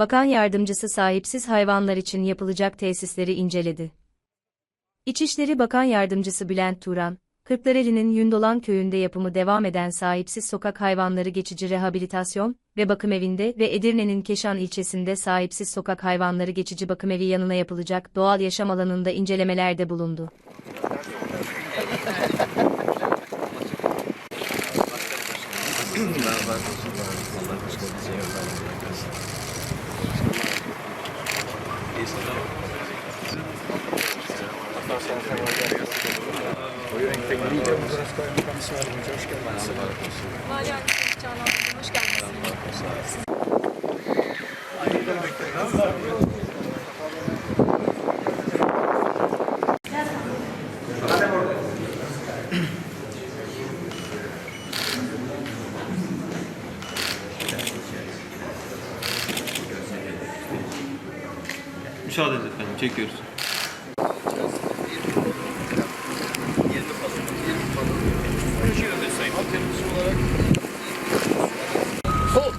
Bakan Yardımcısı sahipsiz hayvanlar için yapılacak tesisleri inceledi. İçişleri Bakan Yardımcısı Bülent Turan, Kırklareli'nin Yundolan köyünde yapımı devam eden sahipsiz sokak hayvanları geçici rehabilitasyon ve bakım evinde ve Edirne'nin Keşan ilçesinde sahipsiz sokak hayvanları geçici bakım evi yanına yapılacak doğal yaşam alanında incelemelerde bulundu. Vali Yardımcısı Canan Hanım, hoş geldiniz. Müsaadeniz efendim, çekiyoruz. Sol.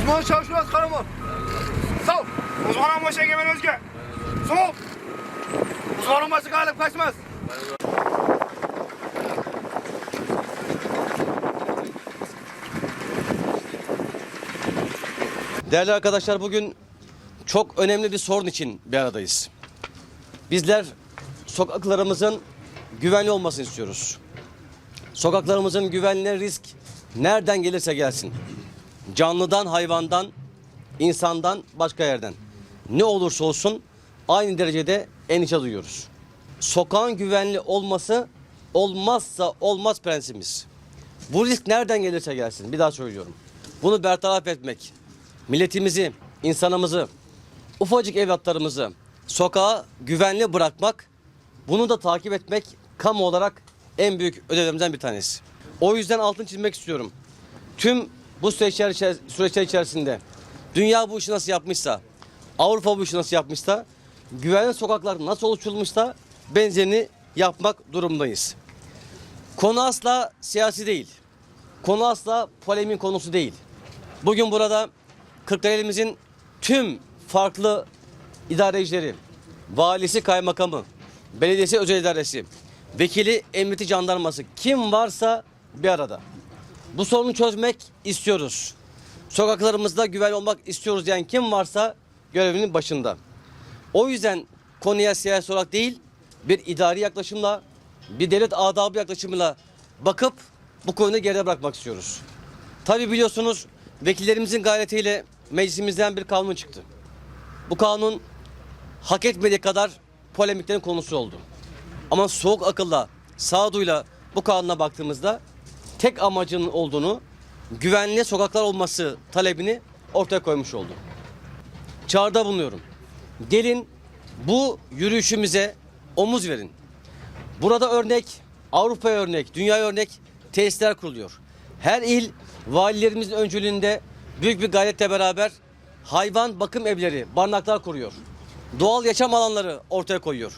Uzman Çavuşmaz Karaman. Sol. Uzmanın başı Egemen Özge. Sol. Uzmanın başı Galip Kaçmaz. Değerli arkadaşlar bugün çok önemli bir sorun için bir aradayız. Bizler sokaklarımızın güvenli olmasını istiyoruz. Sokaklarımızın güvenliğine risk nereden gelirse gelsin. Canlıdan, hayvandan, insandan, başka yerden. Ne olursa olsun aynı derecede endişe duyuyoruz. Sokağın güvenli olması olmazsa olmaz prensibimiz. Bu risk nereden gelirse gelsin bir daha söylüyorum. Bunu bertaraf etmek, milletimizi, insanımızı, ufacık evlatlarımızı sokağa güvenli bırakmak, bunu da takip etmek kamu olarak en büyük ödevlerimizden bir tanesi. O yüzden altın çizmek istiyorum. Tüm bu süreçler, süreçler içerisinde dünya bu işi nasıl yapmışsa, Avrupa bu işi nasıl yapmışsa, güvenli sokaklar nasıl oluşturulmuşsa benzerini yapmak durumdayız. Konu asla siyasi değil. Konu asla polemin konusu değil. Bugün burada Kırklareli'mizin tüm farklı idarecileri, valisi, kaymakamı, belediyesi, özel idaresi, vekili, emniyeti, jandarması kim varsa bir arada. Bu sorunu çözmek istiyoruz. Sokaklarımızda güven olmak istiyoruz diyen kim varsa görevinin başında. O yüzden konuya siyasi olarak değil bir idari yaklaşımla, bir devlet adabı yaklaşımıyla bakıp bu konuyu geride bırakmak istiyoruz. Tabi biliyorsunuz vekillerimizin gayretiyle meclisimizden bir kanun çıktı. Bu kanun hak etmediği kadar polemiklerin konusu oldu. Ama soğuk akılla, sağduyla bu kanuna baktığımızda tek amacının olduğunu güvenli sokaklar olması talebini ortaya koymuş oldu. Çağrıda bulunuyorum. Gelin bu yürüyüşümüze omuz verin. Burada örnek, Avrupa'ya örnek, dünyaya örnek tesisler kuruluyor. Her il valilerimizin öncülüğünde büyük bir gayretle beraber hayvan bakım evleri, barınaklar kuruyor. Doğal yaşam alanları ortaya koyuyor.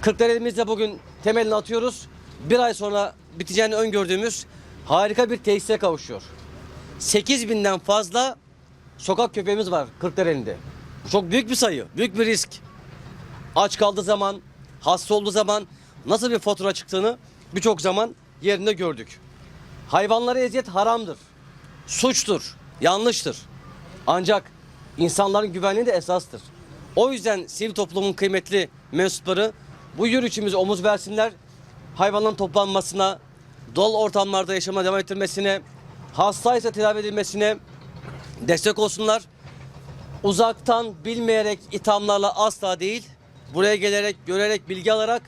Kırklareli'mizde bugün temelini atıyoruz. Bir ay sonra biteceğini öngördüğümüz harika bir tesise kavuşuyor. 8 binden fazla sokak köpeğimiz var Kırklareli'nde. Çok büyük bir sayı, büyük bir risk aç kaldığı zaman, hasta olduğu zaman nasıl bir fatura çıktığını birçok zaman yerinde gördük. Hayvanlara eziyet haramdır. Suçtur, yanlıştır. Ancak insanların güvenliği de esastır. O yüzden sivil toplumun kıymetli mensupları bu yürüyüşümüze omuz versinler. Hayvanların toplanmasına, doğal ortamlarda yaşama devam ettirmesine, hastaysa tedavi edilmesine destek olsunlar uzaktan bilmeyerek ithamlarla asla değil, buraya gelerek, görerek, bilgi alarak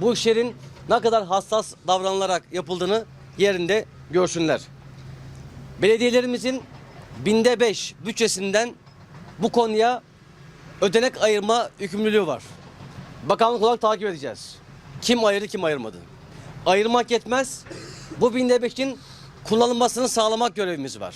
bu işlerin ne kadar hassas davranılarak yapıldığını yerinde görsünler. Belediyelerimizin binde beş bütçesinden bu konuya ödenek ayırma yükümlülüğü var. Bakanlık olarak takip edeceğiz. Kim ayırdı, kim ayırmadı. Ayırmak yetmez. Bu binde beşin kullanılmasını sağlamak görevimiz var.